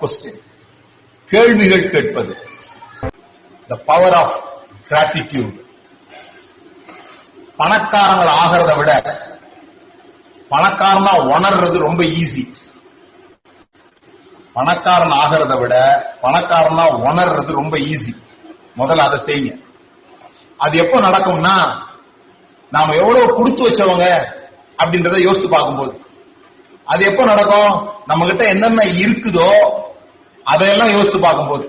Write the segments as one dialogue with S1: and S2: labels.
S1: Question கேள்விகள் கேட்பது. The power of gratitude பணக்காரங்கள் ஆகிறத விட பணக்காரனா உணர்றது ரொம்ப ஈஸி பணக்காரன் ஆகிறத விட பணக்காரனா உணர்றது ரொம்ப ஈஸி முதல்ல அதை செய்யுங்க. அது எப்போ நடக்கும்னா நாம எவ்வளவு கொடுத்து வச்சவங்க அப்படின்றத யோசித்து பார்க்கும்போது. அது எப்போ நடக்கும்? நம்ம கிட்ட என்னென்ன இருக்குதோ அதையெல்லாம் யோசித்து பார்க்கும்போது.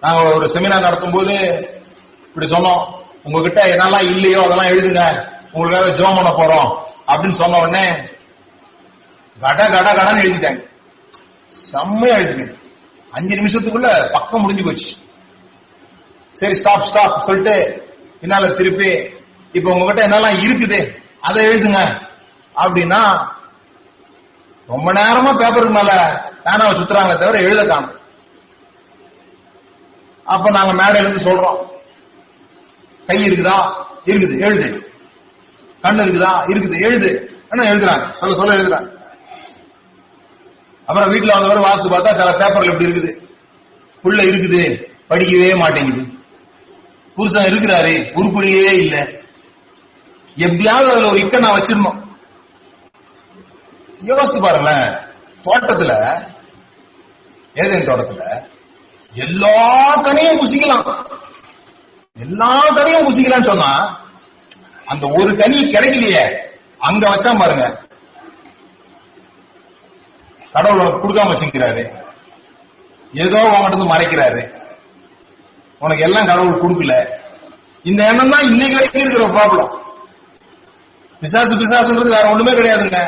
S1: நாங்க ஒரு செமினார் நடத்தும் போது இப்படி சொன்னோம். உங்ககிட்ட என்னெல்லாம் இல்லையோ அதெல்லாம் எழுதுங்க. உங்களுக்காக ஜோம் பண்ண போறோம். அப்படின்னு சொன்ன உடனே கட கட கடன்னு எழுதிட்டாங்க. செம்மையா எழுதினேன். அஞ்சு நிமிஷத்துக்குள்ள பக்கம் முடிஞ்சு போச்சு. சரி ஸ்டாப் ஸ்டாப் சொல்லிட்டு என்னால திருப்பி இப்ப உங்ககிட்ட என்னெல்லாம் இருக்குது? அதை எழுதுங்க. அப்படின்னா ரொம்ப நேரமா பேப்பருக்கு மேல பேனாவை சுத்துறாங்களே தவிர எழுத காணும். அப்ப நாங்க மேடையில இருந்து சொல்றோம். கை இருக்குதா? இருக்குது. எழுது. கண்ணு இருக்குதா? இருக்குது. எழுது. என்ன எழுதுறாங்க? சொல்ல சொல்ல எழுதுறாங்க. அப்புறம் வீட்டுல வந்தவரை வாசித்து பார்த்தா சில பேப்பர்ல இப்படி இருக்குது. புள்ள இருக்குது. படிக்கவே மாட்டேங்குது. புருஷன் இருக்கிறாரு. உருப்படியே இல்லை. எப்படியாவது அதுல ஒரு இக்க நான் வச்சிருந்தோம். யோசித்து பாருங்களேன் தோட்டத்துல ஏதேன் தோட்டத்துல எல்லா கனியும் குசிக்கலாம் எல்லா கனியும் புசிக்கலாம்னு சொன்னா அந்த ஒரு கனி கிடைக்கலையே அங்க வச்சா பாருங்க. கடவுள் உனக்கு கொடுக்காம வச்சுக்கிறாரு ஏதோ உங்ககிட்ட இருந்து மறைக்கிறாரு. உனக்கு எல்லாம் கடவுள் கொடுக்கல. இந்த எண்ணம் தான் இன்னைக்கு வரைக்கும் இருக்கிற ப்ராப்ளம் பிசாசு பிசாசுன்றது வேற ஒண்ணுமே கிடையாதுங்க.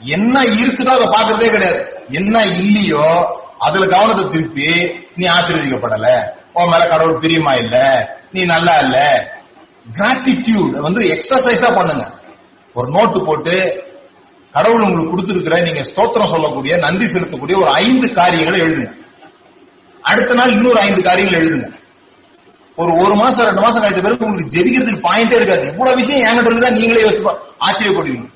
S1: என்ன இருக்குதோ அதை பாக்குறதே கிடையாது. என்ன இல்லையோ அதுல கவனத்தை திருப்பி நீ ஆசீர்வதிக்கப்படல. உன் மேல கடவுள் பிரியமா இல்ல நீ நல்லா இல்ல. கிராட்டிடியூட் வந்து எக்ஸசைஸா பண்ணுங்க. ஒரு நோட்டு போட்டு கடவுள் உங்களுக்கு கொடுத்திருக்கிற நீங்க ஸ்தோத்திரம் சொல்லக்கூடிய நன்றி செலுத்தக்கூடிய ஒரு ஐந்து காரியங்களை எழுதுங்க. அடுத்த நாள் இன்னொரு ஐந்து காரியங்கள் எழுதுங்க. ஒரு ஒரு மாசம் ரெண்டு மாசம் கழிச்ச பிறகு உங்களுக்கு ஜெபிக்கிறதுக்கு பாயிண்டே இருக்காது. இவ்வளவு விஷயம் என்கிட்ட இருக்குதா நீங்களே யோசிப்பா ஆச்சரியப்படுவீங்க.